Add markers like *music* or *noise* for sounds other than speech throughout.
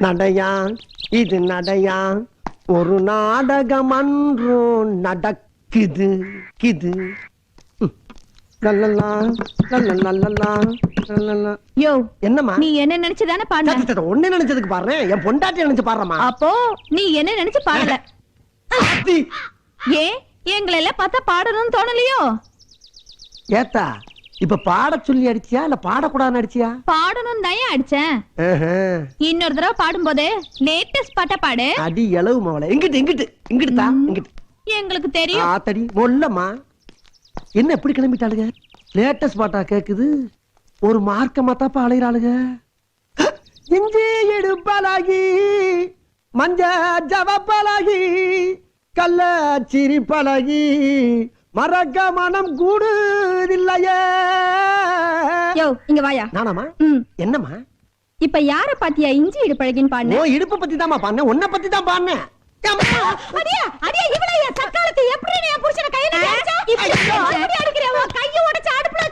நடையா இது நடையா ஒரு நாடகம் அன்றும் நடக்குது கிது. ம். லல்லலா, லல்லலல்லலா, லல்லலா. யோ என்னம்மா? நீ என்ன நினைச்சுதானே சத்த, ஒண்ணு நினைச்சதுக்கு பாடுறேன் என் பொண்டாட்டி நினைச்சு பாடுறமா அப்போ நீ என்ன நினைச்சு பாடல? ஏன் எங்களை எல்லாம் பார்த்தா பாடணும்னு தோணலையோ? ஏத்தா இப்ப பாட சொல்லி அடிச்சியா இல்ல பாடக்கூடாதுன்னு அடிச்சியா? பாடணும் தான் அடிச்சேன். இன்னொரு தடவை பாடும்போது லேட்டஸ்ட் பாட்டா பாடு. அடி எளவு மவளை. எங்கிட்டு எங்கிட்டு இங்கிட்டு தா இங்கிட்டு. எங்களுக்கு தெரியும். ஆத்தடி மொல்லம்மா. என்ன எப்படி கிளம்பிட்டாளுங்க லேட்டஸ்ட் பாட்டா கேக்குது. ஒரு மார்க்கமா தாப்பா அலையிறாளுங்க இஞ்சி எடுப்பலாகி மஞ்ச ஜவப்பலாகி கள்ள சிரிப்பழகி மறக்க மனம் கூடுதில்லையே. யோ இங்க வாயா. நானாமா ம். என்னம்மா? இப்ப யார பாத்தியா இஞ்சி இடு பழகின்னு பாடுன? ஓ இடுப்பு பத்தி தான்மா பாடினேன் உன்னை பத்தி தான் பாடினேன் அம்மா! அடியா அடியா இவளைய சக்காலத்தை எப்படி நீ புருஷனை கையில அடிச்சா இப்படி அடிக்கிற உன் கைய உடைச்சு அடுப்புல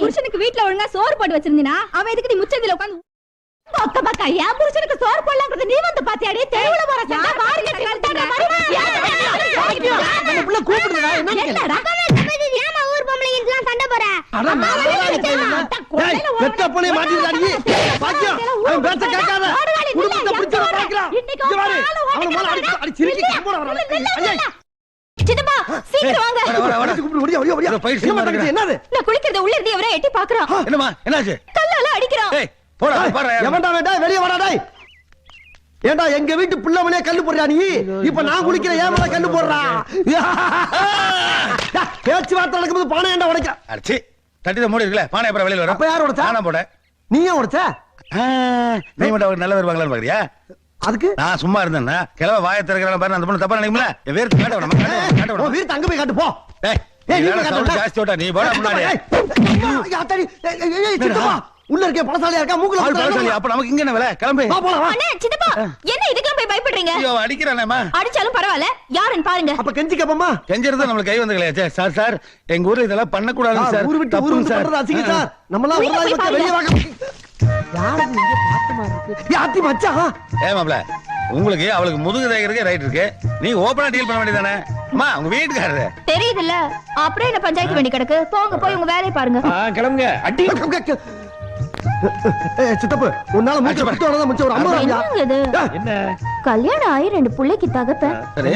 புருஷனுக்கு வீட்ல ஒழுங்கா சோறு போட்டு வச்சிருந்தீனா அவன் எதுக்கு நீ முச்சந்தில உட்கார்ந்து பக்க பக்க என் புருஷனுக்கு சோறு போடலாங்கிறது நீ வந்து பாத்தியாடி? தெருவுல போற என்னது? நான் குளிக்கிறத உள்ள இருந்து எட்டி பாக்குறான் என்னம்மா? என்னாச்சு? கல்லால அடிக்கிறான். போடா எவன்டா? டேய், வெளிய வாடா, டேய். ஏண்டா எங்க வீட்டு பிள்ளை மேலே கல்லு போடுறா நீ? இப்ப நான் குளிக்கிற ஏன் மேல கல்லு போடுறா? பேச்சுவார்த்தை நடக்கும்போது பானை ஏன்டா உடைக்க? அடிச்சு தட்டி மூடி இருக்குல்ல பானை அப்புறம் வெளியில வரும். அப்ப யார் உடைச்சா? நானா போட நீ ஏன் உடைச்ச? நீ மட்டும் அவருக்கு நல்ல வருவாங்களான்னு பாக்குறியா? அதுக்கு? நான் சும்மா இருந்தேன்னா கிழவ வாயை திறக்கிறான் பாரு அந்த பொண்ணு தப்பா நினைக்கும்ல? என் வேர்த்து காட்ட விடாம காட்ட விடாம வீட்டு அங்க போய் காட்டு போ. ஏய், நீ போடா முன்னாடி உள்ள இருக்க பழசாலியா இருக்கா? மூக்குல ஆள் பழசாலி அப்ப நமக்கு இங்க என்ன வேலை? கிளம்பு. வா போலாம் வா. அண்ணே சித்தப்பா என்ன இதுக்கெல்லாம் போய் பயப்படுறீங்க? ஐயோ அடிக்கிறானேம்மா. அடிச்சாலும் பரவாயில்ல. யாருன்னு பாருங்க. அப்ப கெஞ்சி கேப்பமா? கெஞ்சறது நம்மளுக்கு கை வந்து கிடையாது சார் சார் எங்க ஊர்ல இதெல்லாம் பண்ண கூடாது சார். ஊர் விட்டு ஊர் விட்டு சார். பண்றது அசிங்க சார் நம்மலாம் ஒரு நாள் பக்கம் வெளிய வாங்க. யாரு இங்க பார்த்த மாதிரி இருக்கு? யாத்தி மச்சான் ஏ மாப்ள உங்களுக்கு அவளுக்கு முதுகு தேய்க்கிறதுக்கே ரைட் இருக்கு. நீ ஓபனா டீல் பண்ண வேண்டியதானே அம்மா உங்க வீட்டுக்காரரு. தெரியுதுல்ல. அப்புறம் என்ன பஞ்சாயத்து வேண்டி கிடக்கு. போங்க போய் உங்க வேலையை பாருங்க. கிளம்புங்க. அடி. சித்தப்பு உன்னால மூச்சு பத்தோட மிச்சம் ஒரு இது? என்ன? கல்யாணம் ஆகி ரெண்டு பிள்ளைக்கு தகப்ப. சரி.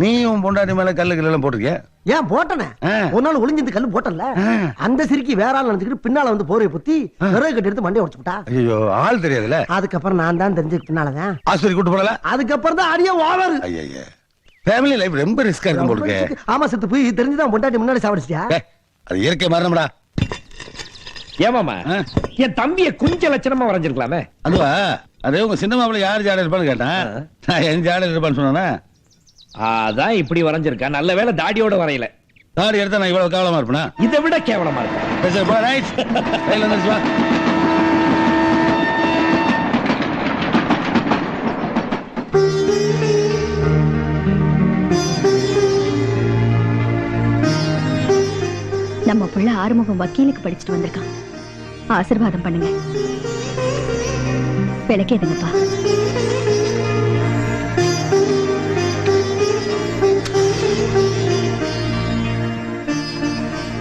நீ உன் பொண்டாட்டி மேல கல்லு கல்லு எல்லாம் போட்டிருக்கிய? ஏன் போட்டனே. ஒரு நாள் ஒளிஞ்சிருந்து கல்லு போட்டல. அந்த சிரிக்கி வேற ஆள் நினைச்சுக்கிட்டு பின்னால வந்து போரைய புத்தி விறகு கட்டி எடுத்து மண்டைய உடைச்சுட்டா ஐயோ ஆள் தெரியாதுல்ல? அதுக்கப்புறம் நான் தான் தெரிஞ்சு பின்னாலதான். ஆஸ்பத்திரி கூட்டு போடல அதுக்கப்புறம் தான் அடியே ஓவர். ஐயா ஃபேமிலி லைஃப் ரொம்ப ரிஸ்கா இருக்கும் இருக்கு ஆமா சித்து போய் தெரிஞ்சுதான் பொண்டாட்டி முன்னாடி சாப்பிடுச்சியா ஏய், அது இயற்கை மரணம்டா ஏமாமா. என் தம்பிய குஞ்ச லட்சணமா வரைஞ்சிருக்கலாமே. அதுவா? அது உங்க சின்ன மாப்பிள்ள யார் ஜாட இருப்பான்னு கேட்டேன் நான் என் ஜாட இருப்பான்னு சொன்னா அதான் இப்படி வரைஞ்சிருக்கா. நல்ல வேளை தாடியோட வரையல. தாடி எடுத்தா நான் இவ்வளவு கேவலமா இருப்பேனா? இதை விட கேவலமா இருக்கு நம்ம புள்ள ஆறுமுகம் வக்கீலுக்கு படிச்சுட்டு வந்திருக்கான். ஆசீர்வாதம் பண்ணுங்க. விளக்கேதுங்கப்பா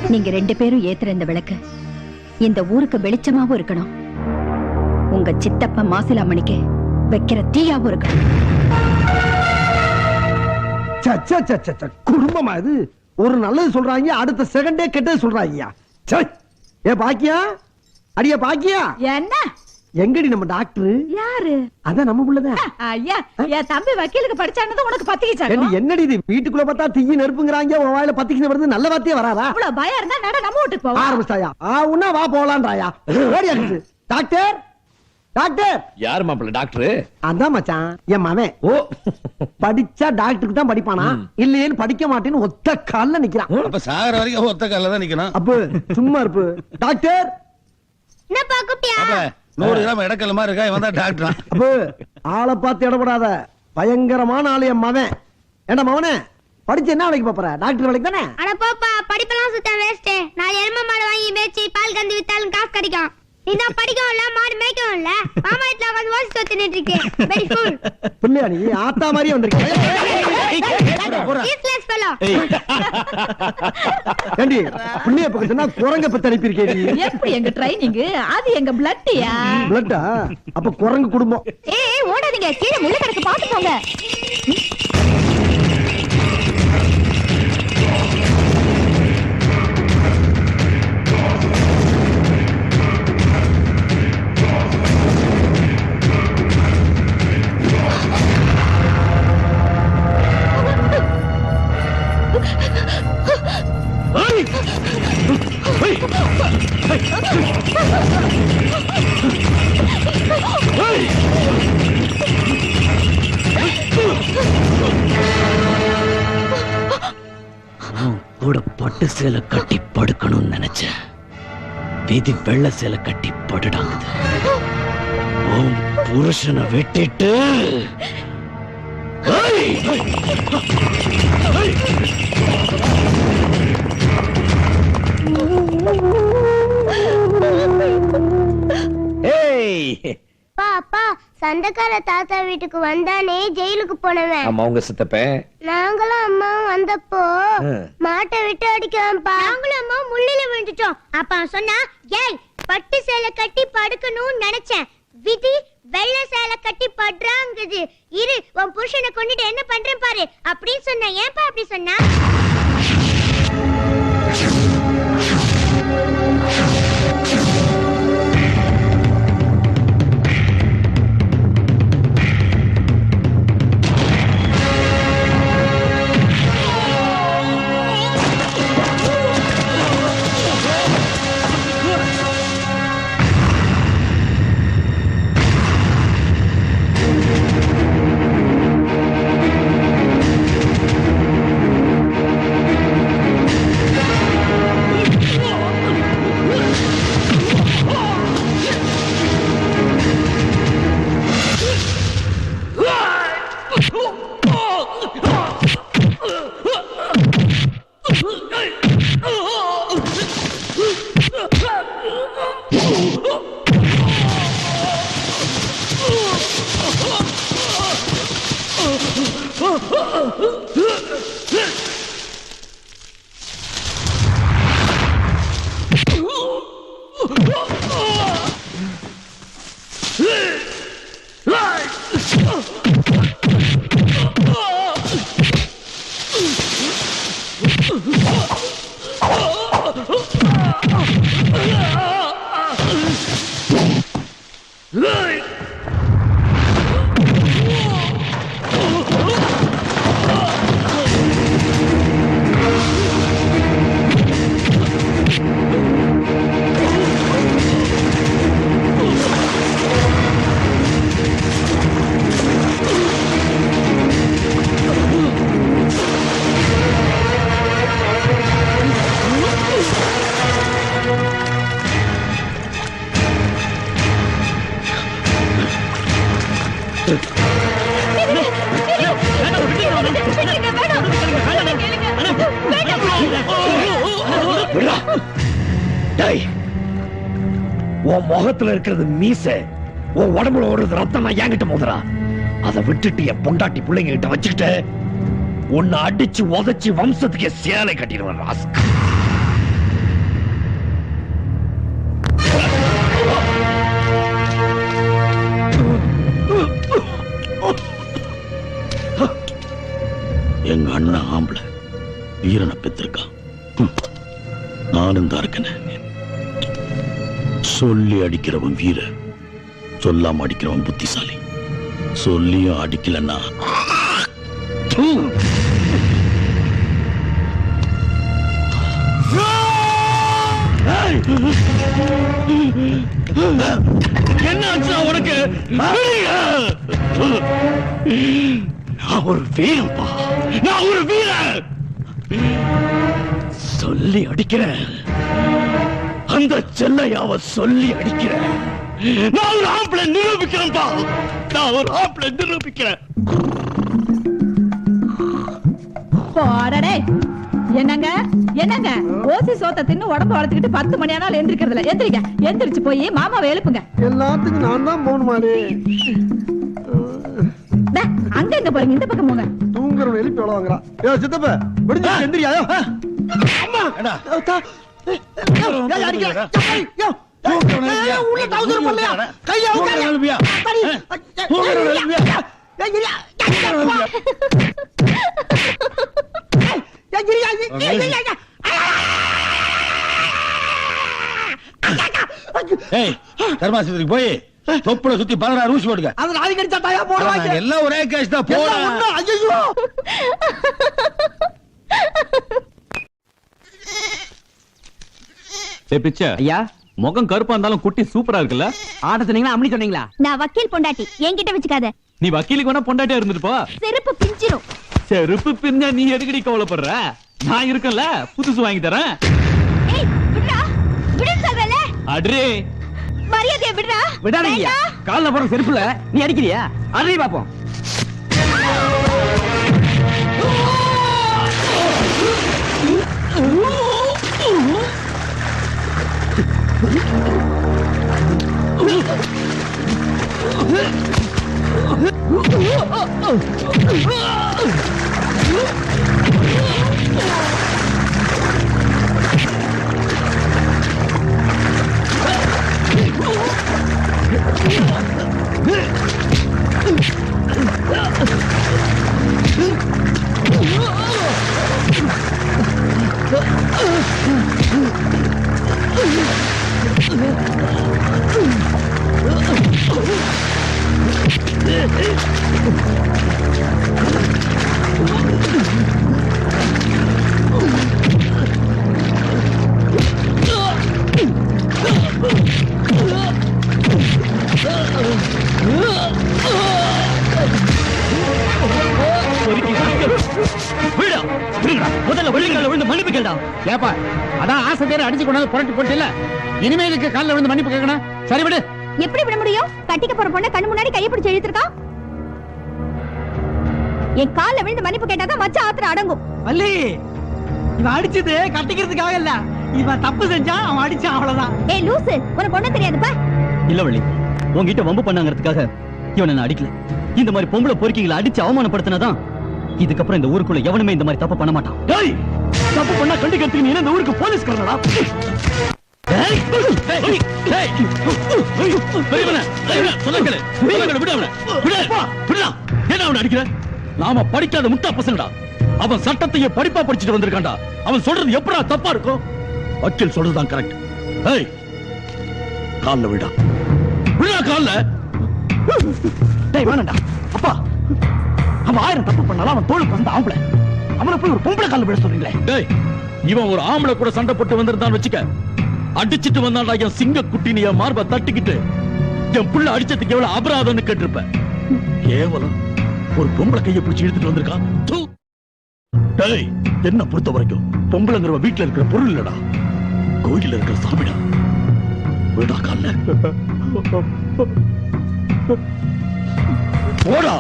நீங்க ரெண்டு பேரும் ஏத்துற இந்த விளக்கு இந்த ஊருக்கு வெளிச்சமாவும் இருக்கணும். உங்க சித்தப்பா மாசிலாமணிக்கு வைக்கிற தீயாவும் இருக்கணும். குடும்பமா இது? ஒரு நல்லது சொல்றாங்க அடுத்த செகண்டே கெட்டது சொல்றாங்க சே. ஏ பாக்கியா? அடியே பாக்கியா? என்ன? எங்கடி நம்ம டாக்டர் யாரு? அதான் நம்ம புள்ளதான் ஐயா என் தம்பி வக்கீலுக்கு படிச்சானது உனக்கு பத்திக்கிச்சாங்க. என்னடி இது? வீட்டுக்குள்ள பார்த்தா தீய நெருப்புங்கிறாங்க உன் வாயில பத்திக்கிட்டு வருது நல்ல வார்த்தையே வராதா? அவ்வளவு பயம் இருந்தா நட நம்ம வீட்டுக்கு போவா ஆரம்பிச்சாயா ஆ உன்னா வா போலான்றாயா. Doctor doctor! யாரு மாப்பிள்ள டாக்டர்? அதான் மச்சான் என் மவன். ஓ. படிச்சா டாக்டருக்கு தான் படிப்பானா? இல்லையேன்னு படிக்க மாட்டேன்னு ஒத்த கால்ல நிக்கிறான். அப்ப சாகர வரைக்கும் ஒத்த காலில் தான் நிக்கணும். அப்பு சும்மா இருப்பு. டாக்டர்! என்னப்பா குட்டியா நூறு கிராம் இடக்கல் மாதிரி இருக்கா? இவன் தான் டாக்டரா? அப்பு ஆளை பார்த்து இடப்படாத. பயங்கரமான ஆளு என் மவன். ஏண்டா மவனே படிச்சு என்ன வேலைக்கு போற டாக்டர் வேலைக்கு தானே? அட போப்பா படிப்பெல்லாம் சுத்த வேஸ்ட் நான் எரும மாடு வாங்கி மேய்ச்சி பால் கந்து வித்தாலும் காசு கிடைக்கும். நீ படிக்கவும் இல்ல மாடு மேய்க்கவும் இல்ல மாமா உட்காந்து வாசி வெரி ஃபுல் பிள்ளையா நீ? ஆத்தா மாதிரியே வந்திருக்க. யூஸ்லெஸ் ஃபெலோ ஏண்டி பிள்ளைய பக்கம் சொன்னா குரங்க பத்தி அனுப்பியிருக்கேன் நீ. எப்படி எங்க ட்ரைனிங் அது எங்க பிளட்டியா பிளட்டா அப்ப குரங்கு குடும்பம். ஏய் ஓடாதீங்க. கீழே முள்ள கிடக்கு. பாத்து போங்க கூட பட்டு சேலை கட்டி படுக்கணும்னு நினைச்சேன். விதி வெள்ளை சேலை கட்டி படுடாங்குது. உன் புருஷனை வெட்டிட்டு. ஏய்! *laughs* பாப்பா சண்டைக்கார தாத்தா வீட்டுக்கு வந்தானே ஜெயிலுக்கு போனவன். ஆமா உங்க சித்தப்பன். நாங்களும் அம்மாவும் வந்தப்போ. மாட்டை விட்டு அடிக்காமப்பா நாங்களும் அம்மா முள்ளில விழுந்துட்டோம். அப்ப சொன்னா ஏய் பட்டு சேலை கட்டி படுக்கணும்னு நினைச்சேன். விதி வெள்ளை சேலை கட்டி படுறாங்குது. இரு உன் புருஷனை கொண்டுட்டு என்ன பண்றேன் பாரு. அப்படின்னு சொன்ன ஏன்பா அப்படி சொன்னா? விட்றா. *laughs* உன் முகத்துல இருக்கிறது மீச. உன் உடம்புல ஓடுறது ரத்தம் நான் என்கிட்ட மோதுறா. அதை விட்டுட்டு என் பொண்டாட்டி பிள்ளைங்க கிட்ட வச்சுக்கிட்டு உன்னை அடிச்சு உதச்சு வம்சத்துக்கு சேலை கட்டிடுவேன் ராஸ்கா எங்க அண்ணன் ஆம்பளை. வீரனை பெற்றிருக்கான் நானும் தான் இருக்கேன். சொல்லி அடிக்கிறவன் வீர சொல்லாம அடிக்கிறவன் புத்திசாலி. சொல்லியும் அடிக்கலன்னா. என்ன ஆச்சுடா உனக்கு? நான் ஒரு வீரன்பா. நான் ஒரு வீரன் சொல்லி அடிக்கிறேன். அந்த செல்லையாவ சொல்லி அடிக்கிறேன். நான் ஒரு ஆம்பளை நிரூபிக்கிறேன்பா நான் ஒரு ஆம்பளை நிரூபிக்கிறேன். போடடே. என்னங்க? என்னங்க? ஓசி சோத்த தின்னு உடம்பு வளர்த்துக்கிட்டு பத்து மணி ஆனாலும் எந்திரிக்கிறதுல எந்திரிங்க. எந்திரிச்சு போய் மாமாவை எழுப்புங்க. எல்லாத்துக்கும் நான் தான் போகணுமாடி. டே, அங்க எங்க போறீங்க. இந்த பக்கம் போங்க. தூங்குற எழுப்பி எவ்வளவு வாங்குறா ஏ சித்தப்ப விடுஞ்சு எந்திரியா யோ. அம்மா ஏடா. தா. ஏய், யோ, ஏய், உள்ள போடலையா? தூங்குறவனை கையை அவுக்காத. எழுப்பியா? எழுப்பியா? ஏய், இரியா. ஏய், இரியா, இரியா, இரியா, இரியா. ஏய் தர்மாசிபதிக்கு போய் தொப்புல சுத்தி பதினாறு ஊசி போடுங்க. அது நாளைக்கு கடிச்சா தாயா போடுவாங்க. எல்லாம் ஒரே கேஸ் தான் போடா. பிச்சை. ஐயா. முகம் கருப்பா இருந்தாலும் குட்டி சூப்பரா இருக்குல்ல? ஆட்ட சொன்னீங்களா அம்மனி சொன்னீங்களா? நான் வக்கீல் பொண்டாட்டி. என்கிட்ட வச்சுக்காத. நீ வக்கீலுக்கு வேணா பொண்டாட்டியா இருந்துட்டு போ. செருப்பு பிஞ்சிரும். செருப்பு பின்ன நீ எதுக்கடி கவலைப்படுற? நான் இருக்கேன்ல புதுசு வாங்கி தரேன். ஏய் விடுடா. அட்ரே மரியாதையா விடுடா விடாதீங்க. கால்ல போற செருப்புல நீ அடிக்கிறியா அடி பாப்போம் விடா புரட்டி போட்டு இல்ல? இனிமே இதுக்கு கால்ல விழுந்து மன்னிப்பு கேட்கணும்? சரி விடு. எப்படி விட முடியும்? கட்டிக்க போற பொண்ண கண்ணு முன்னாடி கைய பிடிச்சு இழுத்துருக்கான் என் கால்ல விழுந்து மன்னிப்பு கேட்டாதான் மச்ச ஆத்திரம் அடங்கும். வள்ளி இவன் அடிச்சது கட்டிக்கிறதுக்காக இல்ல. இவன் தப்பு செஞ்சான் அவன் அடிச்சான் அவ்வளவுதான். ஏய் லூசு உனக்கு ஒண்ணும் தெரியாதுப்பா. இல்ல வள்ளி உன்கிட்ட வம்பு பண்ணாங்கிறதுக்காக இவனை நான் அடிக்கல. இந்த மாதிரி பொம்பளை பொறுக்கிங்களை அடிச்சு அவமானப்படுத்தினாதான் இதுக்கப்புறம் இந்த ஊருக்குள்ள எவனுமே இந்த மாதிரி தப்பு பண்ண மாட்டான். டேய் தப்பு பண்ணா கண்டிக்கிறதுக்கு நீ என்ன இந்த ஊருக்கு அவனை அடிக்கிற? நாம படிக்காத முட்டா பசங்கடா. அவன் சட்டத்தையே படிப்பா படிச்சுட்டு வந்திருக்கான்டா. அவன் சொல்றது எப்படா தப்பா இருக்கும்? வக்கீல் சொல்றதுதான் கரெக்ட் ஏய் கால்ல விடா. விடா கால்ல. டேய் வேணாம்டா அப்பா அவன் ஆயிரம் தப்பு பண்ணாலும் அவன் தோளுக்கு வந்த ஆம்பளை. அவனை போய் ஒரு பொம்பளை கால்ல விட சொல்றீங்களே? டேய் இவன் ஒரு ஆம்பளை கூட சண்டை போட்டு வந்திருந்தான்னு வச்சுக்க. அடிச்சிட்டு வந்தான்டா என் சிங்க குட்டினிய மார்பை தட்டிக்கிட்டு. என் புள்ள அடிச்சதுக்கு எவ்வளவு அபராதம்னு கேட்டிருப்ப. கேவலம். ஒரு பொம்பளை கையை பிடிச்சி இழுத்துட்டு வந்திருக்கான் டேய் என்ன பொறுத்த வரைக்கும் பொம்பளைங்கிற வீட்டுல இருக்கிற பொருள் இல்லடா. கோயில்ல இருக்கிற சாமிடா. விடா கால போடா.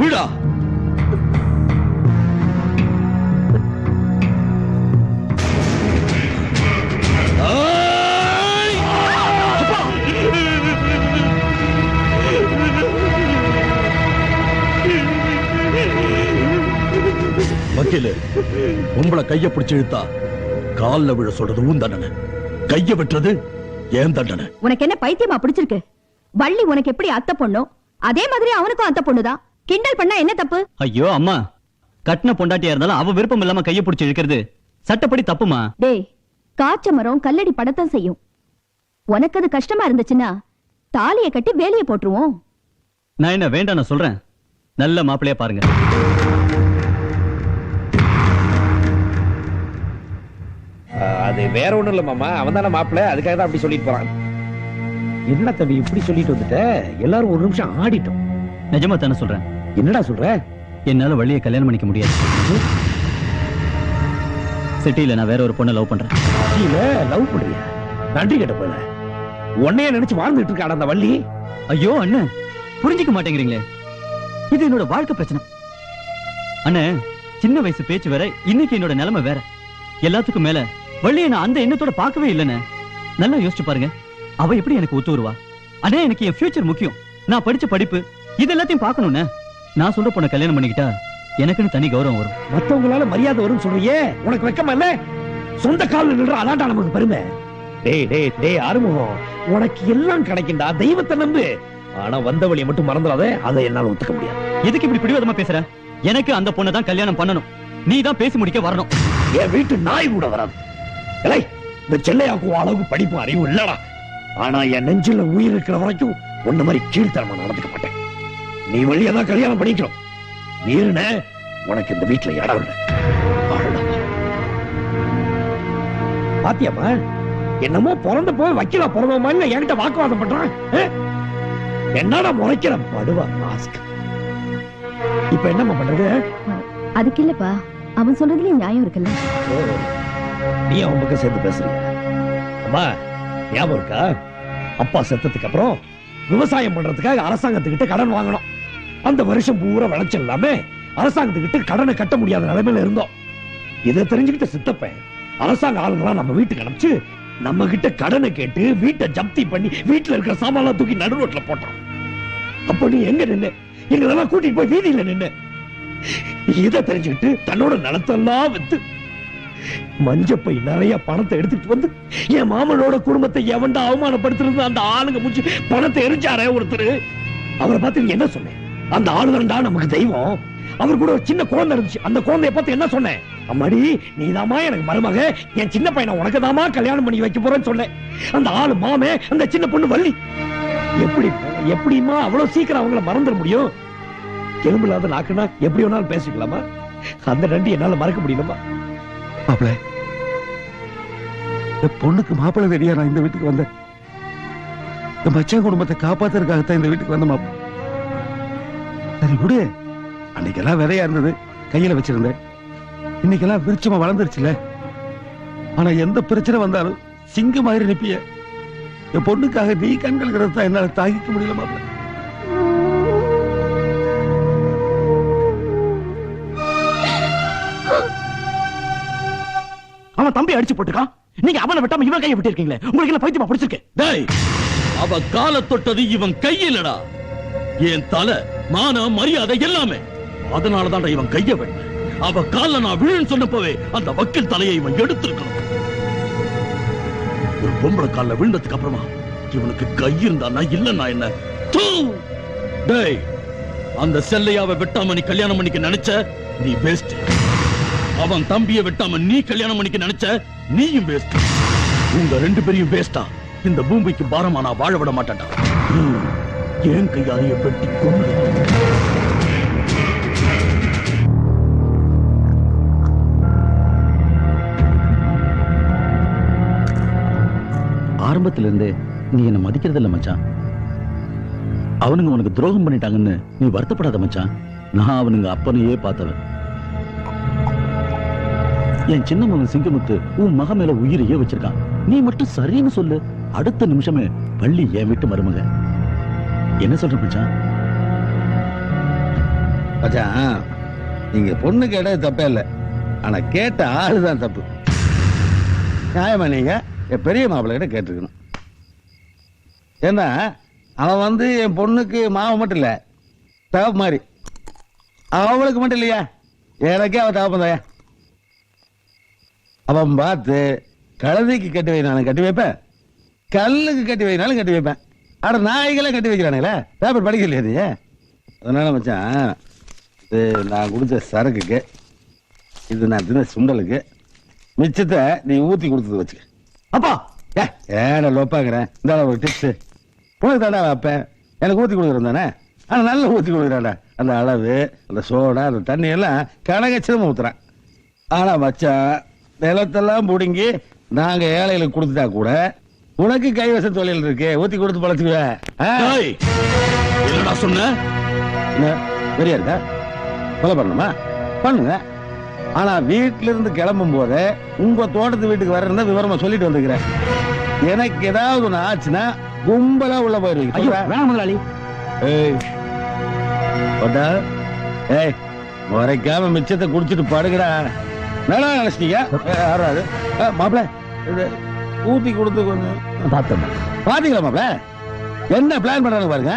விடா. வக்கீலு உங்களை கைய பிடிச்சு இழுத்தா கால்ல விழ சொல்றது உன் தண்டனை. கைய விட்டுறது ஏன் தண்டனை. உனக்கு என்ன பைத்தியமா பிடிச்சிருக்கு? வள்ளி உனக்கு எப்படி அத்தை பொண்ணும் அதே மாதிரி அவனுக்கும் அத்தை பொண்ணுதான் கிண்டல் பண்ணா என்ன தப்பு? ஐயோ அம்மா. கட்டின பொண்டாட்டியா இருந்தாலும் அவ விருப்பம் இல்லாம கைய பிடிச்சு இழுக்கிறது. சட்டப்படி தப்புமா? டேய் காய்ச்ச மரம் கல்லடி படத்தான் செய்யும். உனக்கு அது கஷ்டமா இருந்துச்சுன்னா தாலியை கட்டி வேலையை போட்டுருவோம். நான் என்ன வேண்டாம் நான் சொல்றேன்? நல்ல மாப்பிள்ளையா பாருங்க. அது வேற ஒண்ணும் இல்ல மாமா. அவன் தானே மாப்பிள்ள. அதுக்காக தான் அப்படி சொல்லிட்டு போறான். என்ன தம்பி இப்படி சொல்லிட்டு வந்துட்ட? எல்லாரும் ஒரு நிமிஷம் ஆடிட்டோம். நிஜமா தானே சொல்றேன். என்னடா சொல்ற? என்னால வழியை கல்யாணம் பண்ணிக்க முடியாது. சிட்டில நான் வேற ஒரு பொண்ணை லவ் பண்றேன். இல்ல லவ் பண்றியா? நன்றி கேட்ட போல உன்னைய நினைச்சு வாழ்ந்துட்டு இருக்காடா அந்த வள்ளி? ஐயோ அண்ணன் புரிஞ்சுக்க மாட்டேங்கிறீங்களே. இது என்னோட வாழ்க்கை பிரச்சனை. அண்ணே சின்ன வயசு பேச்சு வேற இன்னைக்கு என்னோட நிலைமை வேற. எல்லாத்துக்கும் மேல வள்ளியை நான் அந்த எண்ணத்தோட பார்க்கவே இல்லைண்ணே. நல்லா யோசிச்சு பாருங்க. அவ எப்படி எனக்கு ஒத்து வருவா? அண்ணே எனக்கு என் ஃபியூச்சர் முக்கியம். நான் படிச்ச படிப்பு இது எல்லாத்தையும் பார்க்கணும்ண்ணே நான் சொல்ற பொண்ணை கல்யாணம் பண்ணிக்கிட்டா எனக்குன்னு தனி கௌரவம் வரும். மத்தவங்களால மரியாதை வரும்னு சொல்றியே? உனக்கு வெக்கமா இல்ல? சொந்த காலில் நின்ற அதான்டா நமக்கு பெருமை. டேய் டேய் டேய் ஆறுமுகம். உனக்கு எல்லாம் கிடைக்கும்டா தெய்வத்தை நம்பு. ஆனா வந்த வழியை மட்டும் மறந்துடாதே அதை என்னால ஒத்துக்க முடியாது. எதுக்கு இப்படி பிடிவாதமா பேசுற? எனக்கு அந்த பொண்ணை தான் கல்யாணம் பண்ணணும். நீ தான் பேசி முடிக்க வரணும். என் வீட்டு நாய் கூட வராது. இந்த செல்லையாக்கும் அளவுக்கு படிப்பு அறிவு இல்லடா. ஆனா என் நெஞ்சில உயிர் இருக்கிற வரைக்கும் உன்ன மாதிரி கீழ்த்தரமா நடந்துக்க மாட்டேன். நீ வழியா தான் கல்யாணம் பண்ணிக்கணும். மீறின உனக்கு இந்த வீட்டுல இடம் இல்லை. பாத்தியாம்மா என்னமோ பிறந்த போய் வக்கீலா பிறந்தோமா இல்ல என்கிட்ட வாக்குவாதம் பண்றான்? என்னடா முறைக்கிற படுவா மாஸ்க் இப்ப என்னம்மா பண்றது? அதுக்கு இல்லப்பா. அவன் சொல்றதுலயும் நியாயம் இருக்குல்ல? நீ அவன் பக்கம் சேர்ந்து பேசுறிய அம்மா ஞாபகம் இருக்கா? அப்பா செத்ததுக்கு அப்புறம் விவசாயம் பண்றதுக்காக அரசாங்கத்துக்கிட்ட கடன் வாங்கணும். அந்த வருஷம் பூரா விளைச்சல் இல்லாம அரசாங்கத்துக்கிட்ட கடனை கட்ட முடியாத நிலைமையில இருந்தோம். இதை தெரிஞ்சுக்கிட்ட சித்தப்பேன் அரசாங்க ஆளுங்களாம் நம்ம வீட்டுக்கு அனுப்பிச்சு நம்ம கிட்ட கடனை கேட்டு வீட்டை ஜப்தி பண்ணி வீட்டுல இருக்கிற சாமான்லாம் தூக்கி நடு ரோட்ல போட்டோம் அப்ப நீ எங்க நின்னு? எங்களெல்லாம் கூட்டிட்டு போய் வீதியில நின்னு? இதை தெரிஞ்சுக்கிட்டு தன்னோட நிலத்தெல்லாம் வித்து மஞ்சப்பை நிறைய பணத்தை எடுத்துட்டு வந்து என் மாமனோட குடும்பத்தை எவன்டா அவமானப்படுத்துறது அந்த ஆளுங்க முடிச்சு பணத்தை எரிச்சாரே ஒருத்தர். அவரை பார்த்து நீ என்ன சொன்னேன் அந்த ஆளுதான்டா நமக்கு தெய்வம். அவர் கூட ஒரு சின்ன குழந்தை இருந்துச்சு. அந்த குழந்தைய பார்த்து என்ன சொன்னேன் அம்மாடி நீதாம்மா எனக்கு மருமக. என் சின்ன பையனை உனக்கு தாமா கல்யாணம் பண்ணி வைக்க போறேன்னு சொன்னேன் அந்த ஆளு மாமே அந்த சின்ன பொண்ணு வள்ளி. எப்படி எப்படிமா அவ்வளவு சீக்கிரம் அவங்கள மறந்துட முடியும்? எலும்பு இல்லாத நாக்குனா எப்படி வேணாலும் பேசிக்கலாமா? அந்த நன்றி என்னால மறக்க முடியலமா மாப்பிள்ள என் பொண்ணுக்கு மாப்பிள்ளை தெரியா நான் இந்த வீட்டுக்கு வந்தேன். இந்த மச்சான் குடும்பத்தை காப்பாத்துறதுக்காகத்தான் இந்த வீட்டுக்கு வந்த மாப்பிள்ள சரி விடு. அன்னைக்கெல்லாம் விதையா இருந்தது. கையில வச்சிருந்தேன். இன்னைக்கெல்லாம் விருச்சமா வளர்ந்துருச்சுல. ஆனா எந்த பிரச்சனை வந்தாலும் சிங்க மாதிரி நிப்பிய. என் பொண்ணுக்காக நீ கண்கள் கிடத்தா என்னால தாங்கிக்க முடியல மாப்பிள்ள அவன் தம்பி அடிச்சு போட்டுக்கான் நீங்க அவனை விட்டாம இவன் கையை விட்டு உங்களுக்கு எல்லாம் பைத்தியமா பிடிச்சிருக்கு? டேய் அவ கால தொட்டது இவன் கையிலடா. என் தலை மான மரியாதை எல்லாமே. அதனாலதான் இவன் கைய வெட்ட அவ கால நான் விழுன்னு சொன்னப்பவே அந்த வக்கீல் தலையை இவன் எடுத்திருக்கணும். ஒரு பொம்பளை கால விழுந்ததுக்கு அப்புறமா இவனுக்கு கை இருந்தானா இல்லன்னா என்ன? டேய் அந்த செல்லையாவை வெட்டாம நீ கல்யாணம் பண்ணிக்க நினைச்ச? நீ வேஸ்ட் அவன் தம்பியை வெட்டாம நீ கல்யாணம் பண்ணிக்க நினைச்ச நீயும் வேஸ்ட் உங்க ரெண்டு பேரையும் வேஸ்டா இந்த பூமிக்கு பாரமா நான் வாழ விட மாட்டேன்டா. ஏன் கையாலைய வெட்டி கொண்டு ஆரம்பத்துல இருந்தே நீ என்ன மதிக்கிறது இல்ல மச்சான். அவனுங்க உனக்கு துரோகம் பண்ணிட்டாங்கன்னு நீ வருத்தப்படாத மச்சான். நான் அவனுங்க அப்பனையே பார்த்தவன். என் சின்ன மகன் சிங்கமுத்து உன் மக மேல உயிரையே வச்சிருக்கான். நீ மட்டும் சரின்னு சொல்லு. அடுத்த நிமிஷமே பள்ளி என் வீட்டு மருமக. என்ன சொல்ற மச்சான்? மச்சான் நீங்க பொண்ணு கேட்டது தப்பே இல்லை. ஆனா கேட்ட ஆளுதான் தப்பு. நியாயமா நீங்க? என் பெரிய மாப்பிள்ளை கிட்ட கேட்டிருக்கணும். ஏன்னா அவன் வந்து என் பொண்ணுக்கு மாவை மட்டும் இல்லை தகப்பு மாதிரி. அவளுக்கு மட்டும் இல்லையா? எனக்கே அவன் தகப்பந்தாயா அவன் பார்த்து கழுதைக்கு கட்டி வை நான் கட்டி வைப்பேன். கல்லுக்கு கட்டி வைனாலும் கட்டி வைப்பேன். ஆட நாய்களை கட்டி வைக்கிறானுங்களே. பேப்பர் படிக்கலையா நீ? அதனால மச்சான் இது நான் குடிச்ச சரக்குக்கு இது நான் தின சுண்டலுக்கு மிச்சத்தை நீ ஊற்றி கொடுத்தது வச்சுக்க. அப்பா! ஏ ஏடா லோப்பாங்கிறேன் இந்த ஒரு டிப்ஸு உனக்கு தாண்டா வைப்பேன். எனக்கு ஊற்றி கொடுக்குறேன் தானே? ஆனால் நல்லா ஊற்றி கொடுக்குறாடா அந்த அளவு அந்த சோடா அந்த தண்ணி எல்லாம் கனகச்சிதமா ஊற்றுறான் ஆனால் மச்சான் நிலத்தெல்லாம் பிடுங்கி நாங்க ஏழைகளுக்கு கொடுத்துட்டா கூட உனக்கு கைவச தொழில் இருக்கு ஊத்தி கொடுத்து பழச்சுக்குவேன் சொன்ன? வெறியா இருக்கா? கொலை பண்ணணுமா? பண்ணுங்க. ஆனா வீட்ல இருந்து கிளம்பும் போது உங்க தோட்டத்து வீட்டுக்கு வர்றதா விவரமா சொல்லிட்டு வந்துக்கிறேன் எனக்கு ஏதாவது ஒண்ணு ஆச்சுன்னா கும்பலா உள்ள போயிருவீங்க. முதலாளி. ஏய் உரைக்காம மிச்சத்தை குடிச்சிட்டு படுங்கடா நல்லா நினைச்சிட்டீங்க? யாராவது மாப்பிள இது ஊத்தி கொடுத்து கொஞ்சம். பார்த்தோம் பாத்தீங்களா மாப்பிள? என்ன பிளான் பண்றாங்க பாருங்க.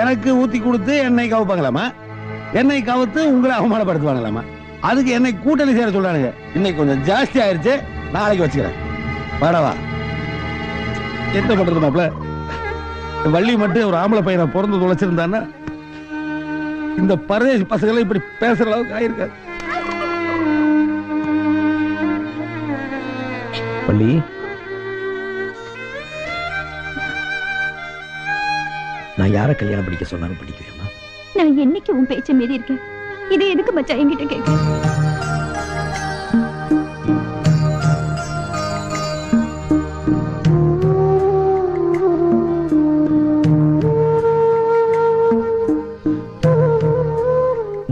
எனக்கு ஊத்தி கொடுத்து என்னை கவுப்பாங்களாமா? என்னை கவுத்து உங்களை அவமானப்படுத்துவாங்களாமா? அதுக்கு என்னை கூட்டணி சேர சொல்றானுங்க. இன்னைக்கு கொஞ்சம் ஜாஸ்தி ஆயிருச்சு. நாளைக்கு வச்சுக்கிறேன். வாடவா என்ன பண்றது மாப்பிள? வள்ளி மட்டும் ஒரு ஆம்பளை பையனை பிறந்து தொலைச்சிருந்தான்னா இந்த பரதேசி பசங்களை இப்படி பேசுற அளவுக்கு ஆயிருக்காது. வள்ளி நான் யார கல்யாணம் படிக்க சொன்னாலும் படிக்கிறேம்மா நான் என்னைக்கு உன் பேச்ச மீறி இருக்கேன்? இது எதுக்கு மச்சான் என்கிட்ட கேட்க?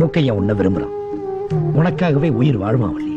மூக்கையா உன்னை விரும்புறான். உனக்காகவே உயிர் வாழ்வான் வள்ளி